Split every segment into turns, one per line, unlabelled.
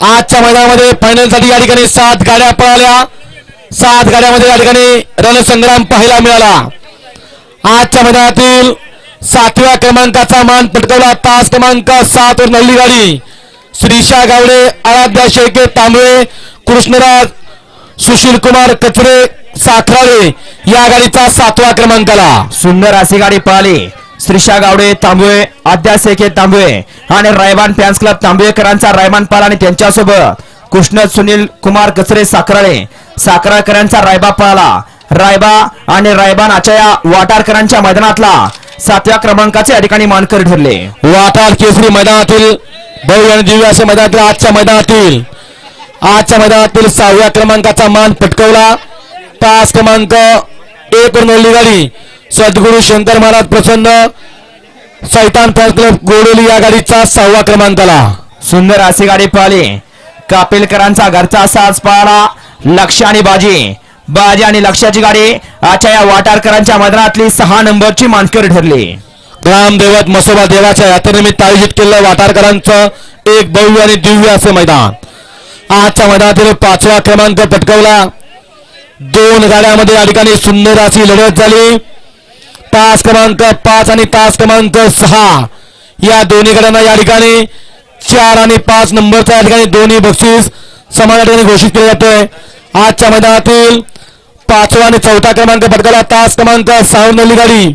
आजच्या मैदानामध्ये फायनलसाठी या ठिकाणी सात गाड्या पळाल्या. सात गाड्यामध्ये या ठिकाणी रणसंग्राम पाहायला मिळाला. आजच्या मैदानातील सातव्या क्रमांकाचा मान पटकवला. तास क्रमांक सात वर नल्ली गाडी. श्रीशा गावडे आराध्या शेळके तांबळे कृष्णराज सुशील कुमार कचरे साखराळे या गाडीचा सातवा क्रमांकाला.
सुंदर अशी गाडी पळाली. श्रीशा गावडे तांबुळे आद्या सेके तांबुळे. आणि रायबान फॅन्स क्लब तांबुळेकरांचा रायबान पाल आणि त्यांच्यासोबत कृष्ण सुनील कुमार कचरे साखराळे साखराळकरांचा रायबा पळाला रायबा आणि रायबान आचया वाटारकरांच्या मैदानातला सातव्या क्रमांकाचे या ठिकाणी मानकर ठरले.
वाटार केसरी मैदानातील भव्य आणि दिव्य अशा मैदानातील आजच्या मैदानातील आजच्या मैदानातील सहाव्या क्रमांकाचा मान पटकवला. तास क्रमांक एक वर गाडी सद्गुरू शंकर महाराज प्रसन्न. सैतान फॅन्स क्लब गोडोली या गाडीचा सहावा क्रमांकाला
सुंदर अशी गाडी पळाली. कापिलकरांचा घरचा साज पळाला. लक्ष आणि बाजी. बाजी आणि लक्षाची गाडी आजच्या या वाटारकरांच्या मैदानातली सहा नंबरची मानकर ठरली.
ग्रामदेवत मसोबा देवाच्या यात्रेनिमित्त आयोजित केलेलं वाटारकरांचं एक भव्य आणि दिव्य असं मैदान. आजच्या मैदानातील पाचवा क्रमांक पटकवला. दोन गाड्यामध्ये या ठिकाणी सुंदर अशी लढत झाली. तास क्रमांक पाच आणि तास क्रमांक सहा. या दोन्ही गटांना या ठिकाणी चार आणि पाच नंबरच्या या ठिकाणी दोन्ही बक्षीस समान या ठिकाणी घोषित केले जातोय. आजच्या मैदानातील पाचवा आणि चौथा क्रमांक पटकाला तास क्रमांक साऊंड नल्लीगाडी गाडी.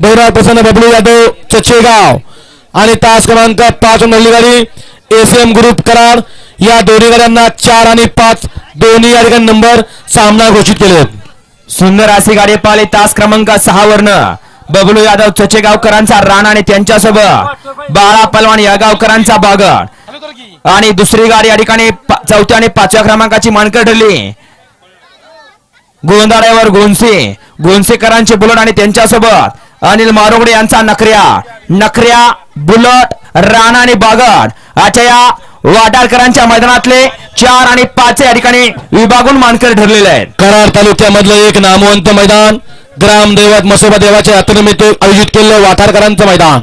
भैरव प्रसन्न बबलू यादव चचेगाव. आणि तास क्रमांक पाच नल्ली गाडी एसीएम ग्रुप करार या दोन्ही गाड्यांना चार आणि पाच दोन्ही या ठिकाणी नंबर सामना घोषित केले. आहेत.
सुंदर अशी गाडी पाहिले तास क्रमांक सहा वर्ण बबलू यादव चचेगावकरांचा राणा आणि त्यांच्यासोबत. बाळा पलवान या गावकरांचा बागड. आणि दुसरी गाडी या ठिकाणी चौथ्या आणि पाचव्या क्रमांकाची मानकर ठरली. गोंदाड्यावर गोंसे गोंसेकरांचे बुलट आणि त्यांच्यासोबत. अनिल मारोगडे यांचा नखऱ्या. नखऱ्या बुलट राणा आणि बागड. अशा या वाटारकरांच्या मैदानातले चार आणि पाच या ठिकाणी विभागून मानकर ठरलेले आहेत.
कराड तालुक्यामधलं एक नामवंत मैदान ग्रामदैवत मसोबा देवाच्या यात्रेनिमित्त आयोजित केलेलं वाठारकरांचं मैदान.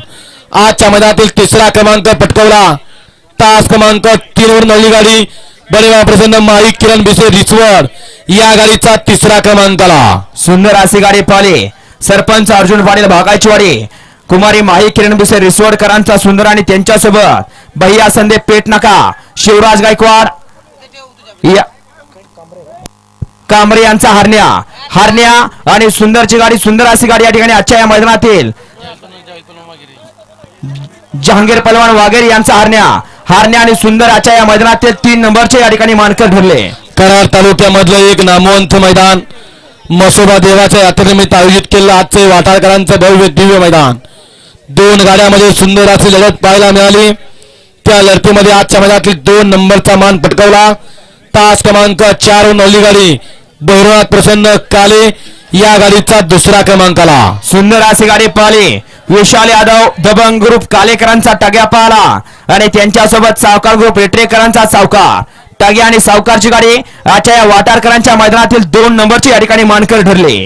आजच्या मैदानातील तिसरा क्रमांक पटकवला. तास क्रमांक तीन वर नवली गाडी बडेवा प्रसन्न माईक किरण बिसे रिचवड या गाडीचा तिसरा क्रमांकाला
सुंदर अशी गाडी पाहिली. सरपंच अर्जुन पाटील भागाचीवाडी कुमारी माही किरण बिसे रिसोडकरांचा सुंदर आणि त्यांच्यासोबत भैया संदेप पेट नका. शिवराज गायकवाड. या. कांबरे यांचा हरण्या. हरण्या आणि सुंदरची गाडी सुंदर अशी गाडी या ठिकाणी आजच्या या मैदानातील. जहांगीर पलवान वाघेर यांचा हरण्या. हरण्या आणि सुंदर आजच्या या मैदानातील तीन नंबरचे या ठिकाणी मानकर ठरले.
कराड तालुक्यामधलं एक नामवंत मैदान मसोबा देवाच्या यात्रेनिमित्त आयोजित केलेलं आजचे वाटाळकरांचं भव्य दिव्य मैदान. दोन गाड्यामध्ये सुंदर अशी लढत पाहायला मिळाली. त्या लढतीमध्ये आजच्या मैदानातील दोन नंबरचा मान पटकवला. तास क्रमांक चार नवली गाडी. भैरवनाथ प्रसन्न काले या गाडीचा दुसरा क्रमांकाला
सुंदर अशी गाडी पळाली विशाल यादव दबंग ग्रुप कालेकरांचा टग्या पळाला आणि त्यांच्यासोबत सावकार ग्रुप रेटरेकरांचा सावकार. टग्या आणि सावकारची गाडी आजच्या या वाटारकरांच्या मैदानातील दोन नंबरची या ठिकाणी मानकर ठरले.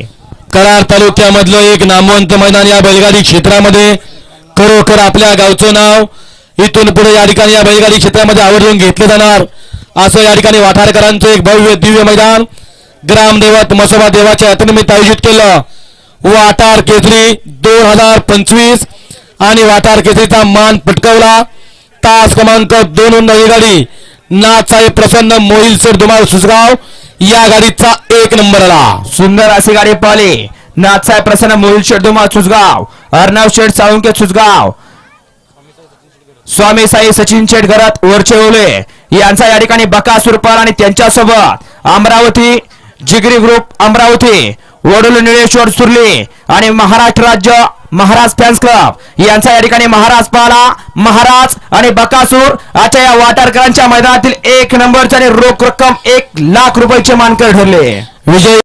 कराड तालुक्यामधलं एक नामवंत मैदान या बैलगाडी क्षेत्रामध्ये. खरोखर आपल्या गावचं नाव इथून पुढे या ठिकाणी या बैलगाडी क्षेत्रामध्ये आवर्जून घेतलं जाणार. असं या ठिकाणी वाठारकरांचं एक भव्य दिव्य मैदान ग्रामदेवत मसोबा देवाच्या यात्रेनिमित्त आयोजित केलं. वाटार केसरी दोन हजार पंचवीस आणि वाटार केसरीचा मान पटकवला. तास क्रमांक दोन नवी गाडी. नाथसाहेब प्रसन्न मोहिल सर दुमाळ सुसगाव या गाडीचा एक नंबर आला
सुंदर अशी गाडी पाहिली. नाथसाहेब प्रसन्न मोहिल शेठ धुमाळ सुसगाव. अर्णव शेठ साळुंके सुसगाव. स्वामी साई सचिन शेठ घरात वरचे ओले. यांचा या ठिकाणी बका सुरपाल आणि त्यांच्यासोबत अमरावती जिगरी ग्रुप अमरावती वडोल निळेश्वर सुर्ली आणि महाराष्ट्र राज्य महाराज फॅन्स क्लब. यांचा या ठिकाणी महाराज पाला महाराज आणि बकासूर आता या वाटारकरांच्या मैदानातील एक नंबरचे आणि रोख रक्कम एक लाख रुपयाचे मानकर ठरले.
विजय